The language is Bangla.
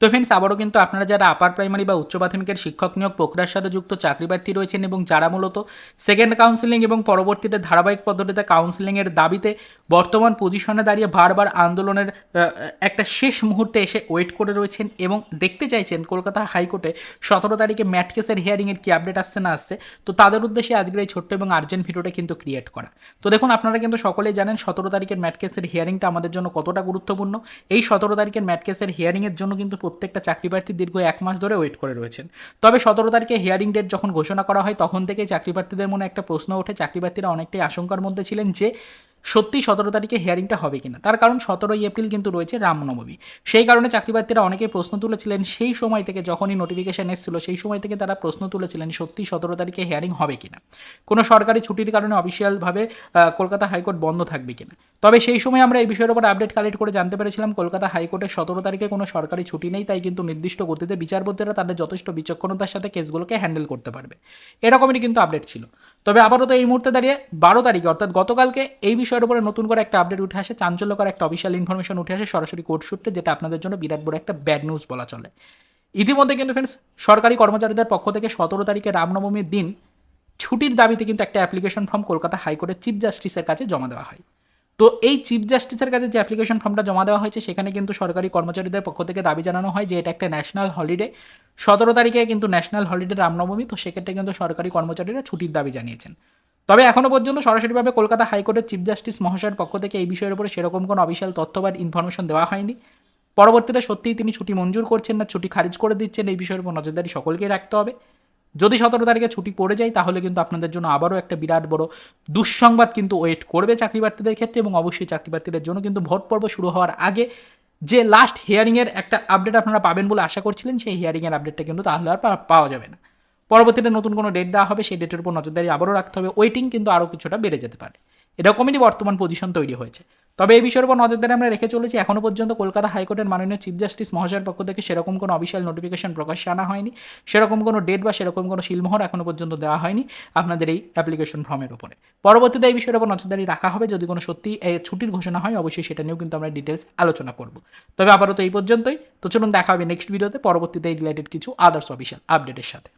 তো ফ্রেন্ডস আবারও কিন্তু আপনারা যারা আপার প্রাইমারি বা উচ্চ প্রাথমিকের শিক্ষক নিয়োগ প্রক্রিয়ার সাথে যুক্ত চাকরি প্রার্থী রয়েছেন এবং যারা মূলত সেকেন্ড কাউন্সিলিং এবং পরবর্তীতে ধারাবাহিক পদ্ধতিতে কাউন্সিলিংয়ের দাবিতে বর্তমান পজিশনে দাঁড়িয়ে বারবার আন্দোলনের একটা শেষ মুহূর্তে এসে ওয়েট করে রয়েছেন এবং দেখতে চাইছেন কলকাতা হাইকোর্টে সতেরো তারিখে ম্যাট কেসের হিয়ারিংয়ের কি আপডেট আসছে না আসছে। তো তাদের উদ্দেশ্যে আজকের এই ছোট্ট এবং আর্জেন্ট ভিডিওটা কিন্তু ক্রিয়েট করা। তো দেখুন, আপনারা কিন্তু সকলেই জানেন সতেরো তারিখের ম্যাট কেসের হিয়ারিংটা আমাদের জন্য কতটা গুরুত্বপূর্ণ। এই সতেরো তারিখের ম্যাট কেসের হিয়ারিংয়ের জন্য কিন্তু প্রত্যেকটা চাকরি প্রার্থী দীর্ঘ এক মাস ধরে ওয়েট করে রয়েছেন। তবে সতেরো তারিখে হিয়ারিং ডেট যখন ঘোষণা করা হয়, তখন থেকেই চাকরি প্রার্থীদের মনে একটা প্রশ্ন ওঠে। চাকরি প্রার্থীরা অনেকটাই আশঙ্কার মধ্যে ছিলেন যে সত্যি সতেরো তারিখে হিয়ারিংটা হবে কিনা? তার কারণ সতেরোই এপ্রিল কিন্তু রয়েছে রামনবমী। সেই কারণে চাকরি প্রার্থীরা অনেকেই প্রশ্ন তুলেছিলেন, সেই সময় থেকে যখনই নোটিফিকেশন এসেছিল, সেই সময় থেকে তারা প্রশ্ন তুলেছিলেন সত্যি সতেরো তারিখে হিয়ারিং হবে কিনা? কোনো সরকারি ছুটির কারণে অফিসিয়ালভাবে কলকাতা হাইকোর্ট বন্ধ থাকবে কিনা? তবে সেই সময় আমরা এই বিষয়ের উপর আপডেট কালেক্ট করে জানতে পেরেছিলাম, কলকাতা হাইকোর্টে সতেরো তারিখে কোনো সরকারি ছুটি নেই, তাই কিন্তু নির্দিষ্ট গতিতে বিচারপতিরা তাদের যথেষ্ট বিচক্ষণতার সাথে কেসগুলোকে হ্যান্ডেল করতে পারবে। এরকমই কিন্তু আপডেট ছিল। তবে আপাতত এই মুহূর্তে দাঁড়িয়ে বারো তারিখে, অর্থাৎ গতকালকে এই বিষয়ের উপরে নতুন করে একটা আপডেট উঠে আসে। চাঞ্চল্যকর একটা অফিসিয়াল ইনফরমেশন উঠে আসে সরাসরি কোর্ট সূত্রে, যেটা আপনাদের জন্য বিরাট বড় একটা ব্যাড নিউজ বলা চলে। ইতিমধ্যে কিন্তু ফ্রেন্ডস সরকারি কর্মচারীদের পক্ষ থেকে সতেরো তারিখে রামনবমীর দিন ছুটির দাবিতে কিন্তু একটা অ্যাপ্লিকেশন ফর্ম কলকাতা হাইকোর্টের চিফ জাস্টিসের কাছে জমা দেওয়া হয়। তো এই চিফ জাস্টিসের কাছে যে অ্যাপ্লিকেশন ফর্মটা জমা দেওয়া হয়েছে, সেখানে কিন্তু সরকারি কর্মচারীদের পক্ষ থেকে দাবি জানানো হয় যে এটা একটা ন্যাশনাল হলিডে সতেরো তারিখে কিন্তু ন্যাশনাল হলিডে রামনবমী, তো সেক্ষেত্রে কিন্তু সরকারি কর্মচারীরা ছুটির দাবি জানিয়েছেন। তবে এখনও পর্যন্ত সরাসরিভাবে কলকাতা হাইকোর্টের চিফ জাস্টিস মহাশয়ের পক্ষ থেকে এই বিষয়ের উপরে সেরকম কোনো অফিসিয়াল তথ্য বা ইনফরমেশন দেওয়া হয়নি। পরবর্তীতে সত্যিই তিনি ছুটি মঞ্জুর করছেন না, ছুটি খারিজ করে দিচ্ছেন, এই বিষয়ের উপর নজরদারি সকলকেই রাখতে হবে। যদি সতেরো তারিখে ছুটি পড়ে যায়, তাহলে কিন্তু আপনাদের জন্য আবারও একটা বিরাট বড় দুঃসংবাদ কিন্তু ওয়েট করবে চাকরি প্রার্থীদের ক্ষেত্রে এবং অবশ্যই চাকরি প্রার্থীদের জন্য কিন্তু ভোট পর্ব শুরু হওয়ার আগে যে লাস্ট হিয়ারিংয়ের একটা আপডেট আপনারা পাবেন বলে আশা করছিলেন, সেই হিয়ারিংয়ের আপডেটটা কিন্তু তাহলে আর পাওয়া যাবে না। পরবর্তীতে নতুন কোনো ডেট দেওয়া হবে, সেই ডেটের উপর নজরদারি আবারও রাখতে হবে ওয়েটিং কিন্তু আরও কিছুটা বেড়ে যেতে পারে। এরকমই বর্তমান পজিশন তৈরি হয়েছে। তবে এই বিষয়ের উপর নজরদারি আমরা রেখে চলেছি। এখনও পর্যন্ত কলকাতা হাইকোর্টের মাননীয় চিফ জাস্টিস মহাশয়ের পক্ষ থেকে সেরকম কোনো অফিসিয়াল নোটিফিকেশন প্রকাশ্যে আনা হয়নি। সেরকম কোনো ডেট বা সেরকম কোনো শিলমোহর এখনও পর্যন্ত দেওয়া হয়নি আপনাদের এই অ্যাপ্লিকেশন ফর্মের উপরে। পরবর্তীতে এই বিষয়ের উপর নজরদারি রাখা হবে। যদি কোনো সত্যি এই ছুটির ঘোষণা হয়, অবশ্যই সেটা নিয়েও কিন্তু আমরা ডিটেলস আলোচনা করব। তবে আপাতত এই পর্যন্তই। তো চলুন দেখা হবে নেক্সট ভিডিওতে পরবর্তীতে এই রিলেটেড কিছু আদার্স অফিসিয়াল আপডেটের সাথে।